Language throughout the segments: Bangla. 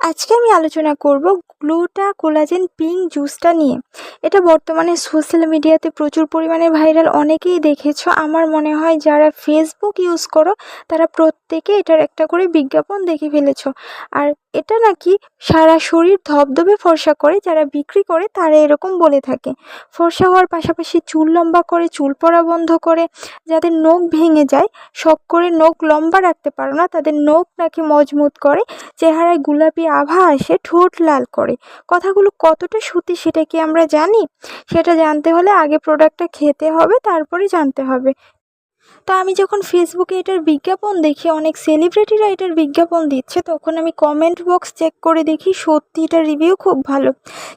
আজকে আমি আলোচনা করব গ্লুটা কোলাজেন পিঙ্ক জুসটা নিয়ে। এটা বর্তমানে সোশ্যাল মিডিয়াতে প্রচুর পরিমাণে ভাইরাল, অনেকেই দেখেছ। আমার মনে হয় যারা ফেসবুক ইউজ করো, তারা প্রত্যেকে এটার একটা করে বিজ্ঞাপন দেখে ফেলেছো। আর এটা নাকি সারা শরীর ধবধবে ফর্সা করে, যারা বিক্রি করে তারা এরকম বলে থাকে। ফর্সা হওয়ার পাশাপাশি চুল লম্বা করে, চুল পড়া বন্ধ করে, যাদের নখ ভেঙে যায় শখ করে নখ লম্বা রাখতে পারো না, তাদের নখ নাকি মজবুত করে, চেহারায় গোলাপি আভা আসে ঠোঁট লাল করে। কথাগুলো কতটা সত্যি সেটা কি আমরা জানি? সেটা জানতে হলে আগে প্রোডাক্টটা খেতে হবে, তারপরে জানতে হবে। তো আমি যখন ফেসবুকে এটার বিজ্ঞাপন দেখি, অনেক সেলিব্রিটিরা এটার বিজ্ঞাপন দিচ্ছে, তখন আমি কমেন্ট বক্স চেক করে দেখি সত্যি এটার রিভিউ খুব ভালো।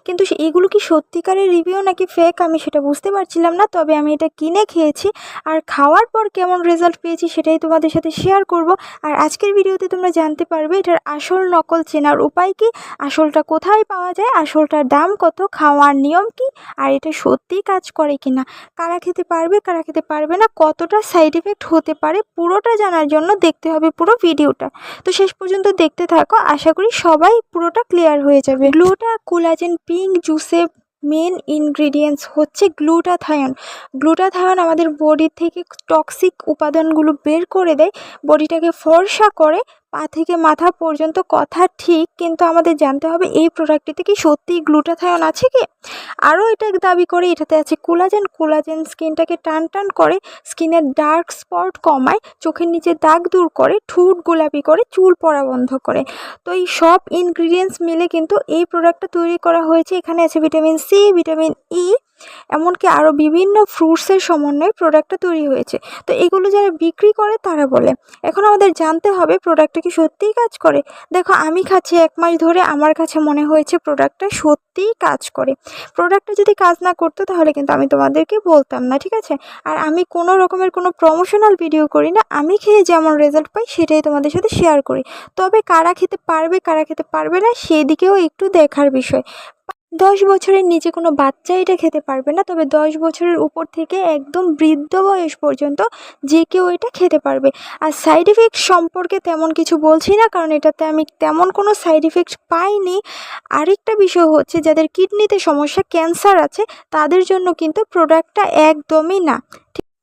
কিন্তু এগুলো কি সত্যিকারের রিভিউ নাকি ফেক আমি সেটা বুঝতে পারছিলাম না, তবে আমি এটা কিনে খেয়েছি। আর খাওয়ার পর কেমন রেজাল্ট পেয়েছি সেটাই তোমাদের সাথে শেয়ার করব। আর আজকের ভিডিওতে তোমরা জানতে পারবে এটার আসল নকল চেনার উপায় কি, আসলটা কোথায় পাওয়া যায়, আসলটার দাম কত, খাওয়ার নিয়ম কি, আর এটা সত্যিই কাজ করে কিনা। কারা খেতে পারবে, কারা খেতে পারবে না, কতটা সাইড এফেক্ট হতে পারে পুরোটা জানার জন্য দেখতে হবে পুরো ভিডিওটা। তো শেষ পর্যন্ত দেখতে থাকো, আশা করি সবাই পুরোটা ক্লিয়ার হয়ে যাবে। গ্লুটা, কোলাজেন পিঙ্ক জুসে মেন ইনগ্রিডিয়েন্টস হচ্ছে গ্লুটাথায়ন গ্লুটাথায়ন আমাদের বডি থেকে টক্সিক উপাদানগুলো বের করে দেয় বডিটাকে ফর্সা করে পা থেকে মাথা পর্যন্ত কথা ঠিক, কিন্তু আমাদের জানতে হবে এই প্রোডাক্টটিতে কি সত্যিই গ্লুটাথায়ন আছে কি? আরও এটা দাবি করে, এটাতে আছে কোলাজেন কোলাজেন স্কিনটাকে টান টান করে স্কিনের ডার্ক স্পট কমায়, চোখের নিচে দাগ দূর করে, ঠুট গোলাপি করে, চুল পড়া বন্ধ করে। তো এই সব ইনগ্রিডিয়েন্টস মিলে কিন্তু এই প্রোডাক্টটা তৈরি করা হয়েছে। এখানে আছে ভিটামিন সি ভিটামিন ই এমনকি আরও বিভিন্ন ফ্রুটসের সমন্বয়ে প্রোডাক্টটা তৈরি হয়েছে। তো এগুলো যারা বিক্রি করে, তারা বলে, এখন আমাদের জানতে হবে প্রোডাক্টটা কি সত্যিই কাজ করে? দেখো, আমি খাচ্ছি এক মাস ধরে, আমার কাছে মনে হয়েছে প্রোডাক্টটা সত্যিই কাজ করে। প্রোডাক্টটা যদি কাজ না করতো, তাহলে কিন্তু আমি তোমাদেরকে বলতাম না, ঠিক আছে? আর আমি কোনো রকমের কোনো প্রমোশনাল ভিডিও করি না, আমি খেয়ে যেমন রেজাল্ট পাই, সেটাই তোমাদের সাথে শেয়ার করি। তবে কারা খেতে পারবে, কারা খেতে পারবে না, সেদিকেও একটু দেখার বিষয়। দশ বছরের নিচে কোনো বাচ্চা এটা খেতে পারবে না, তবে দশ বছরের উপর থেকে একদম বৃদ্ধ বয়স পর্যন্ত যে কেউ এটা খেতে পারবে। আর সাইড এফেক্ট সম্পর্কে তেমন কিছু বলছি না, কারণ এটাতে আমি তেমন কোনো সাইড এফেক্ট পাইনি। আরেকটা বিষয় হচ্ছে, যাদের কিডনিতে সমস্যা ক্যান্সার আছে, তাদের জন্য কিন্তু প্রোডাক্টটা একদমই না।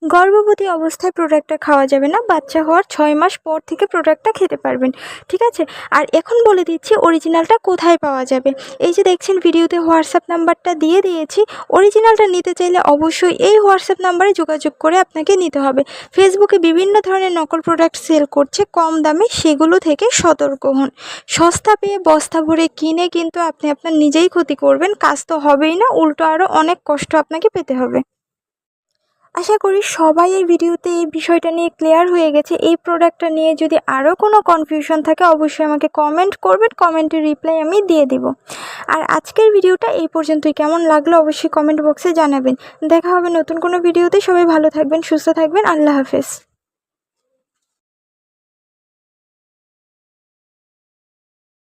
গর্ভবতী অবস্থায় প্রোডাক্টটা খাওয়া যাবে না, বাচ্চা হওয়ার ছয় মাস পর থেকে প্রোডাক্টটা খেতে পারবেন, ঠিক আছে? আর এখন বলে দিচ্ছি অরিজিনালটা কোথায় পাওয়া যাবে? এই যে দেখছেন ভিডিওতে হোয়াটসঅ্যাপ নাম্বারটা দিয়ে দিয়েছি অরিজিনালটা নিতে চাইলে অবশ্যই এই হোয়াটসঅ্যাপ নাম্বারে যোগাযোগ করে আপনাকে নিতে হবে। ফেসবুকে বিভিন্ন ধরনের নকল প্রোডাক্ট সেল করছে, কম দামে সেগুলো থেকে সতর্ক হন। সস্তা পেয়ে বস্তা ভরে কিনে কিন্তু আপনি আপনার নিজেই ক্ষতি করবেন, কাজ তো হবেই না, উল্টো আরও অনেক কষ্ট আপনাকে পেতে হবে। আশা করি সবাই এই ভিডিওতে এই বিষয়টা নিয়ে ক্লিয়ার হয়ে গেছে। এই প্রোডাক্টটা নিয়ে যদি আরও কোনো কনফিউশন থাকে, অবশ্যই আমাকে কমেন্ট করবেন কমেন্টের রিপ্লাই আমি দিয়ে দেব। আর আজকের ভিডিওটা এই পর্যন্তই। কেমন লাগল অবশ্যই কমেন্ট বক্সে জানাবেন। দেখা হবে নতুন কোনো ভিডিওতে। সবাই ভালো থাকবেন, সুস্থ থাকবেন। আল্লাহ হাফেজ।